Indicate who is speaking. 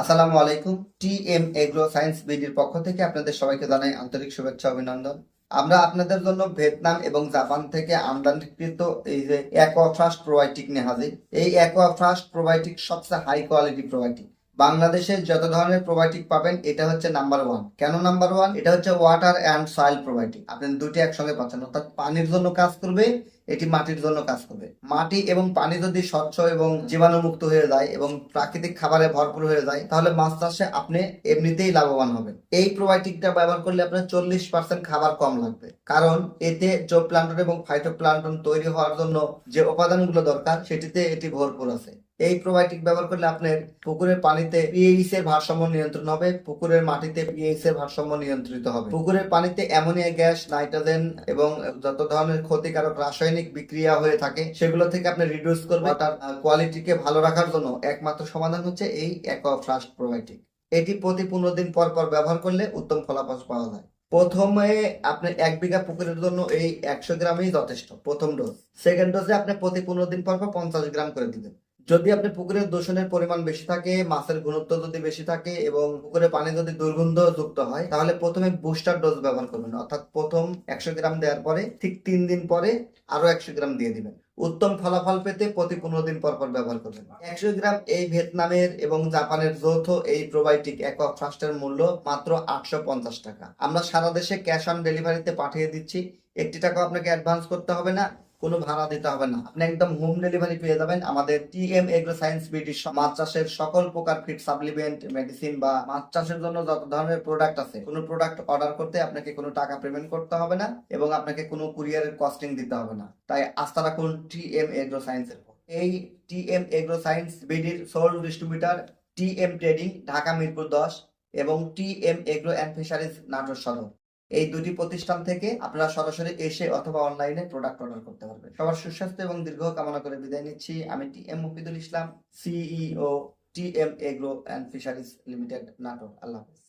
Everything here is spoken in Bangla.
Speaker 1: আসসালামু আলাইকুম, টি এম এগ্রো সায়েন্স বিডির পক্ষ থেকে আপনাদের সবাইকে জানাই আন্তরিক শুভেচ্ছা, অভিনন্দন। আমরা আপনাদের জন্য ভিয়েতনাম এবং জাপান থেকে আমদানিকৃত এই যে অ্যাকোয়াফ্রাস্ট প্রোবায়োটিক নিয়ে হাজির। এই অ্যাকোয়াফ্রাস্ট প্রোবায়োটিক সবচেয়ে হাই কোয়ালিটি প্রোবায়োটিক বাংলাদেশে যত ধরনের প্রোবায়োটিক পাবেন, এটা হচ্ছে নাম্বার ওয়ান কেন নাম্বার ওয়ান এটা হচ্ছে ওয়াটার অ্যান্ড সয়েল প্রোবায়োটিক আপনি দুটি একসঙ্গে পাচ্ছেন, অর্থাৎ পানির জন্য কাজ করবে, এটি মাটির জন্য কাজ করবে। মাটি এবং পানি যদি স্বচ্ছ এবং জীবাণুমুক্ত হয়ে যায় এবং প্রাকৃতিক খাবারে ভরপুর হয়ে যায়, তাহলে মাছ চাষে আপনি এমনিতেই লাভবান হবেন। এই প্রোবায়োটিকটা ব্যবহার করলে আপনার চল্লিশ পার্সেন্ট খাবার কম লাগবে। কারণ এতে জো প্লান্টন এবং ফাইটো প্লান্টন তৈরি হওয়ার জন্য যে উপাদানগুলো দরকার, সেটিতে এটি ভরপুর আছে। এই প্রোবায়োটিক ব্যবহার করলে আপনার পুকুরের পানিতে পিএইচ এর ভারসাম্য নিয়ন্ত্রণ হবে, পুকুরের মাটিতে পিএইচ এর ভারসাম্য নিয়ন্ত্রিত হবে। পুকুরের পানিতে অ্যামোনিয়া গ্যাস, নাইট্রোজেন এবং যত ধরনের ক্ষতিকারক রাসায়নিক বিক্রিয়া হয়ে থাকে, সেগুলো থেকে আপনি রিডিউস করবে ওয়াটার কোয়ালিটিকে ভালো রাখার জন্য একমাত্র সমাধান হচ্ছে এই অ্যাকোয়াফ্রাস্ট প্রোবায়োটিক এটি প্রতি পনেরো দিন পর পর ব্যবহার করলে উত্তম ফলাফল পাওয়া যায়। প্রথমে আপনি এক বিঘা পুকুরের জন্য এই একশো গ্রামই যথেষ্ট, প্রথম ডোজ সেকেন্ড ডোজে আপনি প্রতি পনেরো দিন পর পর পঞ্চাশ গ্রাম করে দিবেন। যদি আপনি পুকুরের দূষণের পরিমাণ বেশি থাকে, মাছের ঘনত্ব যদি বেশি থাকে এবং পুকুরের পানি যদি দুর্গন্ধ যুক্ত হয়, তাহলে প্রথমে বুস্টার ডোজ ব্যবহার করবেন। অর্থাৎ প্রথম একশো গ্রাম দেওয়ার পরে ঠিক তিন দিন পরে আরও একশো গ্রাম দিয়ে দিবেন। উত্তম ফলাফল পেতে প্রতি পনেরো দিন পর পর ব্যবহার করবেন। একশো গ্রাম এই ভিয়েতনামের এবং জাপানের যৌথ এই প্রোবায়োটিক ফার্স্টের মূল্য মাত্র আটশো পঞ্চাশ টাকা। আমরা সারা দেশে ক্যাশ অন ডেলিভারিতে পাঠিয়ে দিচ্ছি। একটি টাকা আপনাকে অ্যাডভান্স করতে হবে না। কোনো ভাড়া দিতে হবে না। আপনি একদম হোম ডেলিভারি পেয়ে যাবেন। আমাদের T M agro science B মাছ চাষের সকল প্রকার ফিড সাপ্লিমেন্ট মেডিসিন বা মাছ চাষের জন্য যত ধরনের প্রোডাক্ট আছে, কোনো প্রোডাক্ট অর্ডার করতে আপনাকে কোনো টাকা পেমেন্ট করতে হবে না এবং আপনাকে কোনো কুরিয়ারের কস্টিং দিতে হবে না। তাই আস্থা রাখুন টি এম এগ্রো সায়েন্সের। এই T M agro science বিডির sole distributor T M trading Dhaka Mirpur দশ এবং T M agro and fisheries Natore Sadar. এই দুটি প্রতিষ্ঠান থেকে আপনারা সরাসরি এসে অথবা অনলাইনে প্রোডাক্ট অর্ডার করতে পারবেন। সবার সুস্বাস্থ্য এবং দীর্ঘ কামনা করে বিদায় নিচ্ছি। আমি T M Mufidul Islam CEO T M agro and fisheries limited নাটক আল্লাহ হাফেজ।